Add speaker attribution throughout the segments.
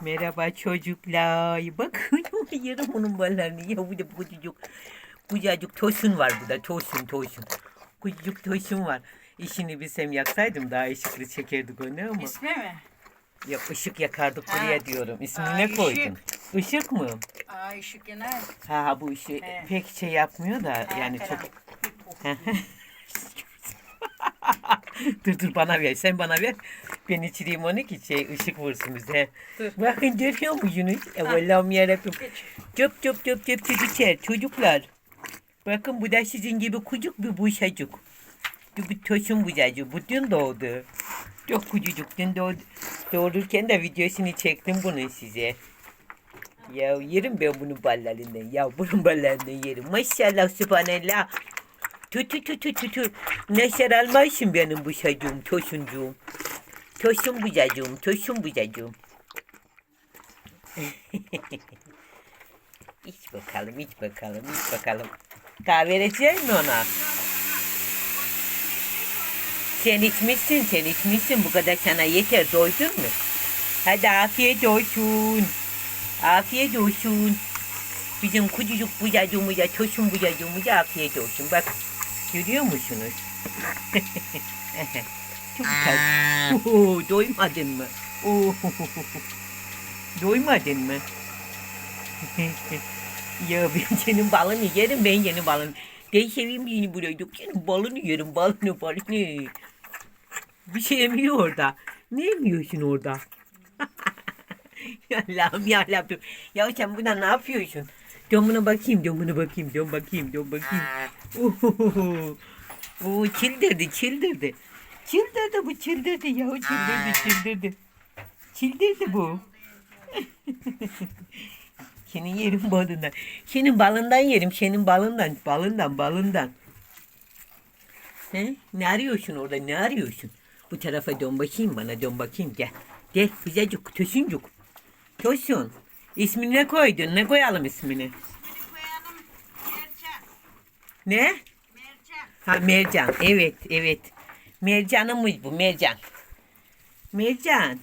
Speaker 1: Merhaba çocuklar. Bakın yerim onun ballarını. Ya bu da küçücük. Kucacık tosun var burada. Tosun tosun. Küçücük tosun var. İşini bilsem yaksaydım daha ışıklı çekerdik onu ama.
Speaker 2: İsmi mi?
Speaker 1: Ya ışık yakardık
Speaker 2: Ha.
Speaker 1: buraya diyorum. İsmini
Speaker 2: Aa,
Speaker 1: ne
Speaker 2: ışık.
Speaker 1: koydun? Işık mı?
Speaker 2: Aa ışık yine.
Speaker 1: Ha bu işi
Speaker 2: He.
Speaker 1: pek şey yapmıyor da
Speaker 2: Ha,
Speaker 1: yani çok dur dur bana ver. Sen bana ver. Ben içireyim onu ki şey ışık vursun bize.
Speaker 2: Dur.
Speaker 1: Bakın görüyor musunuz? E Allah'ım yarabbim. Cöp cöp cöp cöp çocuklar. Çocuklar. Bakın bu da sizin gibi kucuk bir buşacık. Bu bir tosun bucacık. Bu dün doğdu. Çok kucucuk. Dün doğdu. Doğururken de videosunu çektim bunun size. Ya yerim ben bunun ballarından. Ya bunun ballarından yerim. Maşallah subhanallah. Tu tu tu tu tu tu. Neşer almışsın benim bu çocuğum, tosuncuğum. Tosun bucacığım, tosun bucacığım. iç bakalım, iç bakalım, iç bakalım. Kahve verecek mi ona? Sen içmişsin, sen içmişsin. Bu kadar sana yeter. Doydun mu? Hadi afiyet olsun. Afiyet olsun. Bizim kucucuk bucacığımıza, tosun bucacığımıza afiyet olsun. Bak, görüyor musunuz? Çok tatlı. Oo, doymadın mı? Oo, doymadın mı? ya ben senin balını yerim, ben senin balını. Ben seveyim seni buraya. Yok senin balını yerim, balını, balını. Bir şey emiyor orada. Ne emiyorsun orada? Ya Allah'ım ya Rabbim. Ya sen buna ne yapıyorsun? Dön buna bakayım, dön buna bakayım, dön bakayım, dön bakayım. Oo, Oo, çıldırdı, çıldırdı. Çıldırdı bu, çıldırdı ya, çıldırdı, çıldırdı. Çıldırdı bu. Senin yerin balından. Senin balından yerim, senin balından, balından, balından. He? Ne arıyorsun orada, ne arıyorsun? Bu tarafa dön bakayım bana, dön bakayım, gel. Gel, güzelcik, tosuncuk. Tosun. İsmini ne koydun? Ne koyalım ismini?
Speaker 2: koyalım. Mercan.
Speaker 1: Ne?
Speaker 2: Mercan.
Speaker 1: Ha mercan. Evet, evet. Mercanımız bu, mercan. Mercan.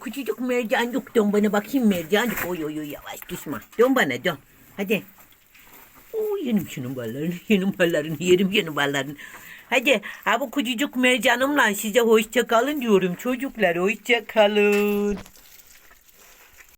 Speaker 1: Küçücük mercancık dön bana bakayım mercancık. Oy oy oy yavaş düşme. Dön bana dön. Hadi. Oo, yerim şunun ballarını, yerim ballarını, yerim yerim ballarını. Hadi ha bu küçücük mercanımla size hoşça kalın diyorum çocuklar. Hoşça kalın.